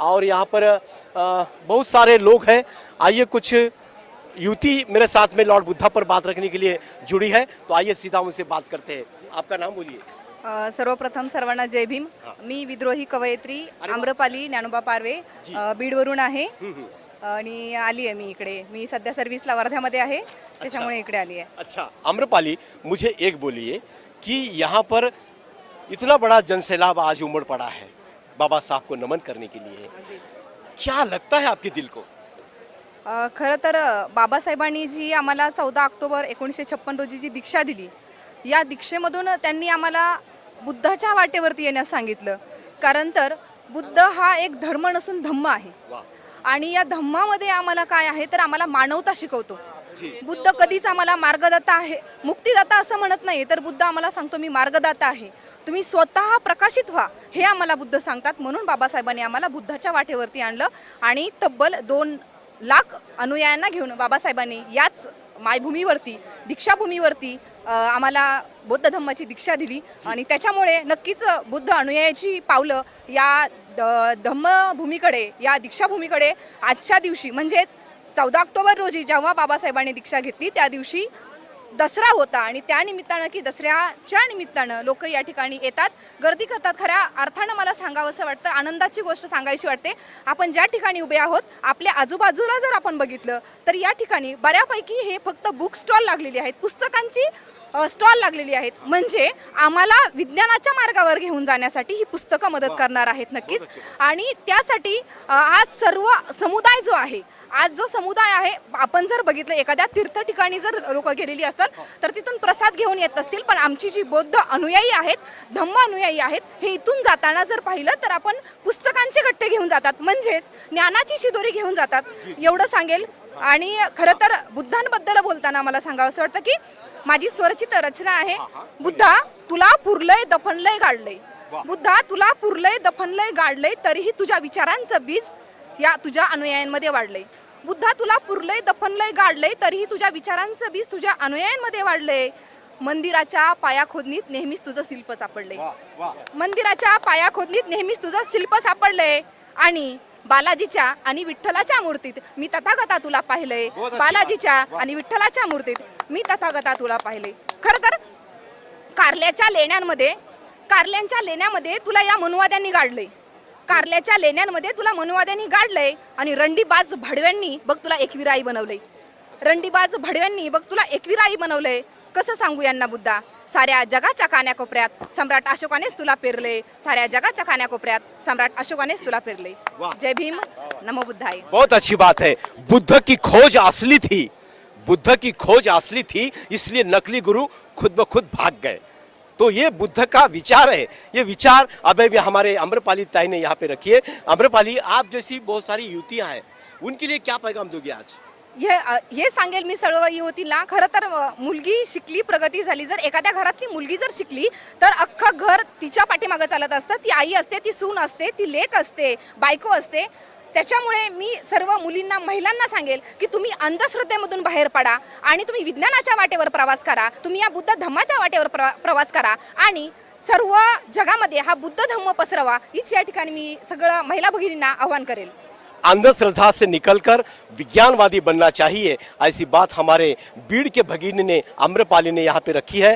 और यहाँ पर बहुत सारे लोग हैं। आइए कुछ युवती मेरे साथ में लॉर्ड बुद्धा पर बात रखने के लिए जुड़ी है। तो आइए सीधा उनसे बात करते हैं। आपका नाम बोलिए। सर्वप्रथम सर्वांना जय भीम। मी विद्रोही कवयित्री आम्रपाली ज्ञानोबा पारवे बीडवरून आहे. आणि आली आहे मी इकडे. मी सध्या सर्व्हिसला वर्ध्यामध्ये आहे त्याच्यामुळे इकडे आली आहे. अच्छा आम्रपाली मुझे एक बोलिए कि यहाँ पर इतना बड़ा जनसैलाब आज उमड़ पड़ा है। बाबा साहब को नमन करने के लिए। क्या लगता है आपके दिल को? खरं तर बाबासाहेबांनी जी आम्हाला चौदा ऑक्टोबर एकोणीसशे छप्पन रोजी जी दीक्षा दिली या दीक्षेमधून त्यांनी आम्हाला बुद्धाच्या वाटेवरती येण्यास सांगितलं. कारण तर बुद्ध हा एक धर्म नसून धम्म आहे. आणि या धम्मामध्ये आम्हाला काय आहे तर आम्हाला मानवता शिकवतो. बुद्ध कधीच आम्हाला मार्गदाता आहे मुक्तिदाता असं म्हणत नाही तर बुद्ध आम्हाला सांगतो मी मार्गदाता आहे. तुम्ही स्वतः प्रकाशित व्हा. हे आम्हाला बुद्ध सांगतात. म्हणून बाबासाहेबांनी आम्हाला बुद्धाच्या वाटेवरती आणलं. आणि तब्बल दोन लाख अनुयायांना घेऊन बाबासाहेबांनी याच मायभूमीवरती दीक्षाभूमीवरती आम्हाला बौद्ध धम्माची दीक्षा दिली. आणि त्याच्यामुळे नक्कीच बुद्ध अनुयायाची पावलं या द- धम्मभूमीकडे या दीक्षाभूमीकडे आजच्या दिवशी म्हणजेच चौदा ऑक्टोबर रोजी जेव्हा बाबासाहेबांनी दीक्षा घेतली त्या दिवशी दसरा होता आणि त्या निमित्तानं की दसऱ्याच्या निमित्तानं लोक या ठिकाणी येतात. गर्दी करतात खऱ्या अर्थानं मला सांगावं असं वाटतं. आनंदाची गोष्ट सांगायची वाटते. आपण ज्या ठिकाणी उभे आहोत आपल्या आजूबाजूला जर आपण बघितलं तर या ठिकाणी बऱ्यापैकी हे फक्त बुक स्टॉल लागलेली आहेत. पुस्तकांची स्टॉल लागलेली आहेत. म्हणजे आम्हाला विज्ञानाच्या मार्गावर घेऊन जाण्यासाठी ही पुस्तकं मदत करणार आहेत नक्कीच. आणि त्यासाठी आज सर्व समुदाय जो आहे आज जो समुदाय आहे आपण जर बघितलं एखाद्या तीर्थ ठिकाणी जर लोक गेलेली असतात तर तिथून प्रसाद घेऊन येत असतील. पण आमची जी बौद्ध अनुयायी आहेत धम्म अनुयायी आहेत हे इथून जाताना जर पाहिलं तर आपण पुस्तकांचे गट्टे घेऊन जातात. म्हणजेच ज्ञानाची शिदोरी घेऊन जातात. एवढं सांगेल. आणि खरं तर बुद्धांबद्दल बोलताना मला सांगावं असं वाटतं की माझी स्वरचित रचना आहे बुद्धा तुला पुरलंय दफनलंय गाडलंय. बुद्धा तुला पुरलंय दफनलंय गाडलंय तरीही तुझ्या विचारांचं बीज या तुझ्या अनुयायांमध्ये वाढलंय. बुद्धा तुला पुरलंय दफनलंय गाडलंय तरीही तुझ्या विचारांचं बीज तुझ्या अनुयायांमध्ये वाढलंय. मंदिराच्या पायाखोदनीत नेहमीच तुझं शिल्प सापडलंय. मंदिराच्या पायाखोदनीत नेहमीच तुझं शिल्प सापडलंय. आणि बालाजीच्या आणि विठ्ठलाच्या मूर्तीत मी तथागता तुला पाहिलंय. बालाजीच्या आणि विठ्ठलाच्या मूर्तीत मी तथागता तुला पाहिलंय. खरं तर कारल्याच्या लेण्यांमध्ये कारल्यांच्या लेण्यामध्ये तुला या मनुवाद्यांनी गाडलंय. कारल्याच्या लेण्यांमध्ये तुला मनुवाद्यांनी गाडलंय आणि रंडीबाज भडव्यांनी बघ तुला एकविराई बनवलंय. रंडीबाज भडव्यांनी बघ तुला एकविराई बनवलंय. कसं सांगू यांना बुद्धा साऱ्या जगाच्या कान्याकोपऱ्यात सम्राट अशोकानेच तुला पेरले. साऱ्या जगाच्या कान्याकोपऱ्यात सम्राट अशोकानेच तुला पेरले. जय भीम. नमो बुद्धाय. बहुत अच्छी बात है. बुद्ध की खोज असली थी. बुद्ध की खोज असली थी इसलिए नकली गुरु खुद ब खुद भाग गए। तो ये बुद्ध का विचार है। ये विचार अभी भी हमारे अम्रपाली ताई ने यहाँ पे रखी है। अम्रपाली आप जैसी बहुत सारी युवतियाँ हैं उनके लिए क्या पैगाम दोगे आज? हे हे सांगेल मी सर्व युवतीला खरं तर मुलगी शिकली प्रगती झाली. जर एखाद्या घरातली मुलगी जर शिकली तर अख्खं घर तिच्या पाठीमागं चालत असतं. ती आई असते ती सून असते ती लेक असते बायको असते. त्याच्यामुळे मी सर्व मुलींना महिलांना सांगेल की तुम्ही अंधश्रद्धेमधून बाहेर पडा आणि तुम्ही विज्ञानाच्या वाटेवर प्रवास करा तुम्ही या बुद्ध धम्माच्या वाटेवर प्र प्रवास करा आणि सर्व जगामध्ये हा बुद्ध धम्म पसरवा हीच या ठिकाणी मी सगळं महिला भगिनींना आवाहन करेल. अंधश्रद्धा से निकलकर विज्ञानवादी बनना चाहिए ऐसी बात हमारे बीड़ के भगीनी ने अम्रपाली ने यहाँ पे रखी है।